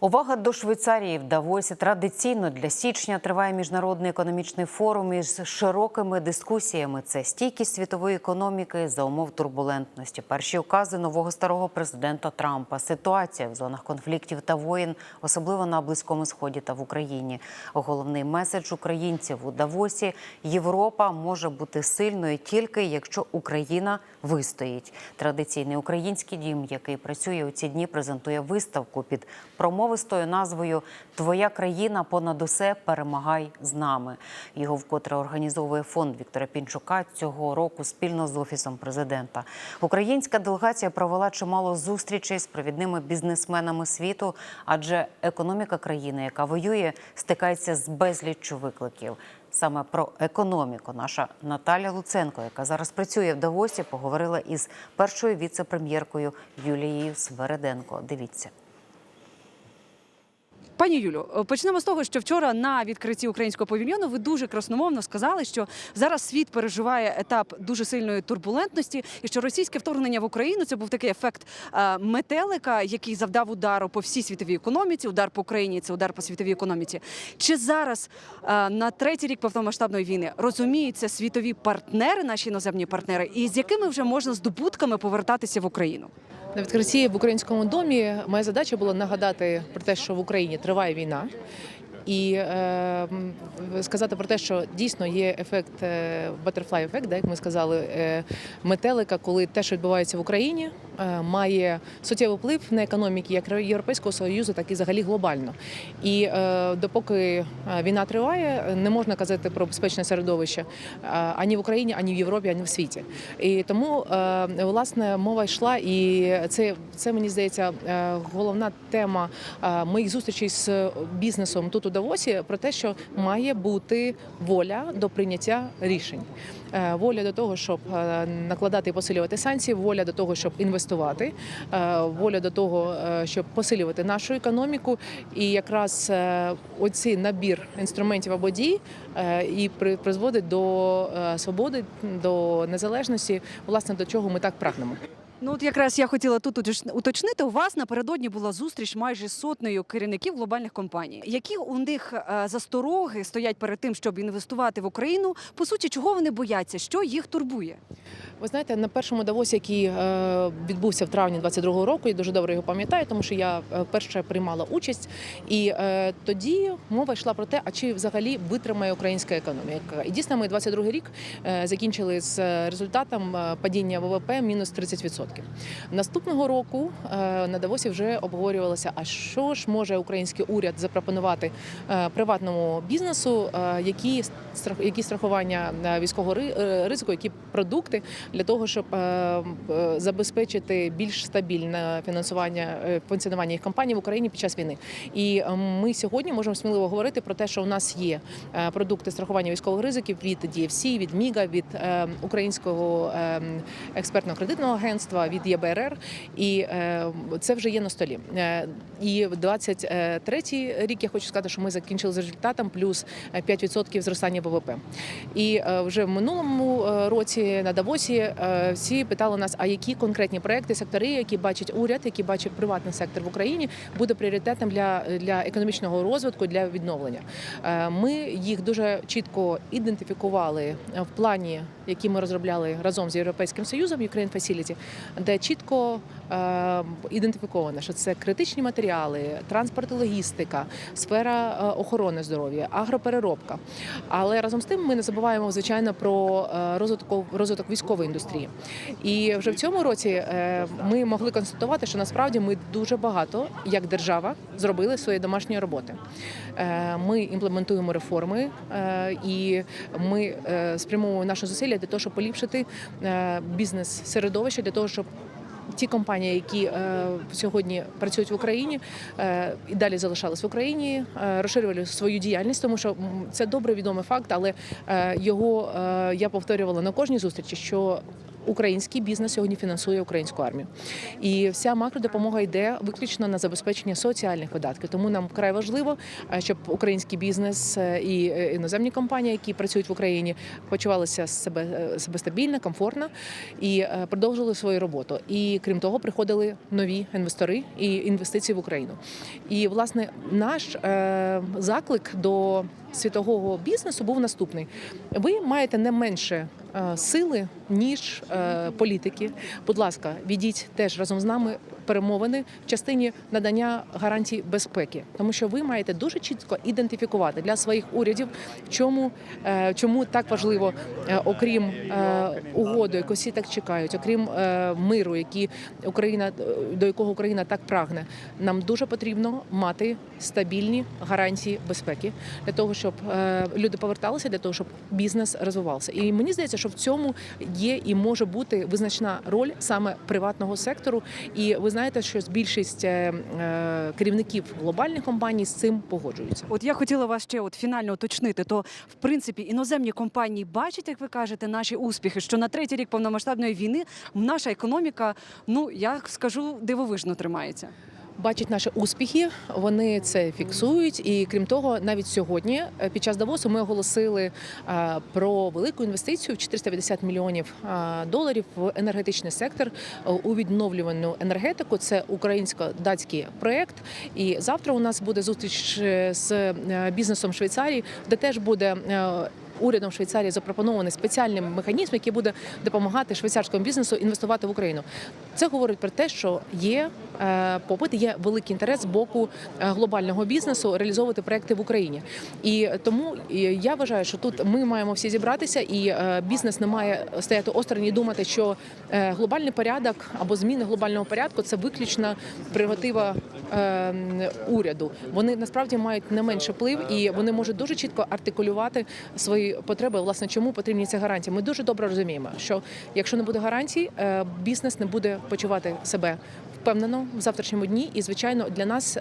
Увага до Швейцарії в Давосі традиційно для січня триває міжнародний економічний форум із широкими дискусіями. Це стійкість світової економіки за умов турбулентності. Перші укази нового старого президента Трампа, ситуація в зонах конфліктів та воєн, особливо на близькому сході та в Україні. Головний меседж українців у Давосі: Європа може бути сильною тільки якщо Україна вистоїть. Традиційний український дім, який працює у ці дні, презентує виставку під промовистою назвою Твоя країна понад усе перемагай з нами. Його вкотре організовує фонд Віктора Пінчука цього року спільно з офісом президента. Українська делегація провела чимало зустрічей з провідними бізнесменами світу, адже економіка країни, яка воює, стикається з безліччю викликів. Саме про економіку наша Наталя Луценко, яка зараз працює в Давосі, поговорила із першою віце-прем'єркою Юлією Свереденко. Дивіться. Пані Юлю, е, почнемо з того, що вчора на відкритті українського павільйону ви дуже красномовно сказали, що зараз світ переживає етап дуже сильної турбулентності, і що російське вторгнення в Україну це був такий ефект е, метелика, який завдав удару по всій світовій економіці. Удар по Україні це удар по світовій економіці. Чи зараз е, на третій рік повномасштабної війни розуміються світові партнери, наші іноземні партнери, і з якими вже можна здобутками повертатися в Україну? На відкритті в українському домі моя задача була нагадати про те, що в Україні триває війна. І е, сказати про те, що дійсно є ефект е, butterfly ефект, да, як ми сказали, е, метелика, коли те, що відбувається в Україні, е, має суттєвий вплив на економіки як Європейського союзу, так і взагалі глобально. І е, допоки війна триває, не можна казати про безпечне середовище ані в Україні, ані в Європі, ані в світі. І тому е, власне мова йшла, і це, це мені здається головна тема моїх зустрічей з бізнесом тут у Давосі про те, що має бути воля до прийняття рішень. Е, Воля до того, щоб е, накладати і посилювати санкції, воля до того, щоб інвестувати, е, воля до того, щоб посилювати нашу економіку. І якраз оцей набір інструментів або дій і при- призводить до свободи, до незалежності, власне, до чого ми так прагнемо. Ну от якраз я хотіла тут уточнити. У вас напередодні була зустріч майже сотнею керівників глобальних компаній. Які у них е, застороги стоять перед тим, щоб інвестувати в Україну? По суті, чого вони бояться? Що їх турбує? Ви знаєте, на першому Давосі, який е, відбувся в травні 22-го року, я дуже добре його пам'ятаю, тому що я е, перша приймала участь. І е, тоді мова йшла про те, а чи взагалі витримає українська економіка. І дійсно, ми 22-й рік е, закінчили з е, результатом е, падіння ВВП мінус 30%. Наступного року е, на Давосі вже обговорювалося, а що ж може український уряд запропонувати е, приватному бізнесу, е, які які страхування військового ризику, які продукти для того, щоб забезпечити більш стабільне фінансування функціонування їх компаній в Україні під час війни. І ми сьогодні можемо сміливо говорити про те, що у нас є продукти страхування військових ризиків від DFC, від МІГа, від українського е, експертно-кредитного агентства, від ЄБРР. І е, це вже є на столі. Е, І в 23-й рік я хочу сказати, що ми закінчили з результатом плюс 5% зростання ВВП. І е, вже в минулому е, році на Давосі е, всі питали нас, а які конкретні проекти, сектори, які бачить уряд, які бачить приватний сектор в Україні, буде пріоритетом для, для економічного розвитку, для відновлення. Е, Ми їх дуже чітко ідентифікували в плані, який ми розробляли разом з Європейським Союзом Ukraine Facility, де чітко ідентифіковано, що це критичні матеріали, транспорт логістика, сфера е, охорони здоров'я, агропереробка. Але разом з тим ми не забуваємо звичайно про е, розвиток, розвиток військової індустрії. І вже в цьому році е, ми могли констатувати, що насправді ми дуже багато, як держава, зробили своєї домашньої роботи. Е, Ми імплементуємо реформи е, і ми е, спрямовуємо наші зусилля для того, щоб поліпшити е, бізнес-середовище, для того, щоб ті компанії, які е, сьогодні працюють в Україні, е, і далі залишались в Україні, е, розширювали свою діяльність, тому що це добре відомий факт, але його я повторювала на кожній зустрічі, що український бізнес сьогодні фінансує українську армію. І вся макродопомога йде виключно на забезпечення соціальних видатків. Тому нам вкрай важливо, е, щоб український бізнес е, і е, іноземні компанії, які працюють в Україні, почувалися себе, себе стабільно, комфортно і продовжували свою роботу. І крім того, приходили нові інвестори і інвестиції в Україну. І власне наш заклик до світового бізнесу був наступний: ви маєте не менше е, сили ніж е, політики. Будь ласка, відіть теж разом з нами перемовини в частині надання гарантій безпеки, тому що ви маєте дуже чітко ідентифікувати для своїх урядів, чому, е, чому так важливо, е, окрім е, угоди, яку всі так чекають, окрім миру, які Україна до якого Україна так прагне. Нам дуже потрібно мати стабільні гарантії безпеки для того, щоб люди поверталися, для того, щоб бізнес розвивався. І мені здається, що в цьому є і може бути визначна роль саме приватного сектору. І ви знаєте, що більшість е, е, керівників глобальних компаній з цим погоджуються. От я хотіла вас ще от фінально уточнити. То в принципі іноземні компанії бачать, як ви кажете, наші успіхи, що на третій рік повномасштабної війни наша економіка, ну я скажу, дивовижно тримається. Бачать наші успіхи, вони це фіксують. І крім того, навіть сьогодні, е, під час Давосу, ми оголосили е, про велику інвестицію в 450 мільйонів е, доларів в енергетичний сектор у відновлювану енергетику. Це українсько-датський проект. І завтра у нас буде зустріч з бізнесом Швейцарії, де теж буде. Урядом Швейцарії запропонований спеціальний механізм, який буде допомагати швейцарському бізнесу інвестувати в Україну. Це говорить про те, що є е, попит, є великий інтерес з боку е, глобального бізнесу реалізовувати проекти в Україні. І тому я вважаю, що тут ми маємо всі зібратися, і е, бізнес не має стояти осторонь і думати, що глобальний порядок або зміни глобального порядку це виключно прерогатива уряду. Вони насправді мають не менше вплив, і вони можуть дуже чітко артикулювати свої потреби. Власне, чому потрібні ці гарантії? Ми дуже добре розуміємо, що якщо не буде гарантій, е, бізнес не буде почувати себе впевнено в завтрашньому дні. І звичайно, для нас е,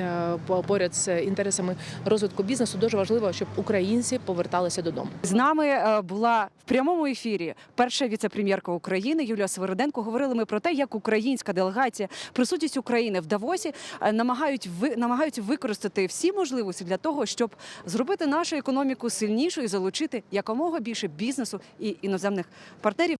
е, по- поряд з інтересами розвитку бізнесу дуже важливо, щоб українці поверталися додому. З нами е, була в прямому ефірі перша віце-прем'єрка України Юлія Свириденко. Говорили ми про те, як українська делегація, присутність України в Давосі намагають ви намагаються використати всі можливості для того, щоб зробити нашу економіку сильнішою і залучити якомога більше бізнесу і іноземних партнерів.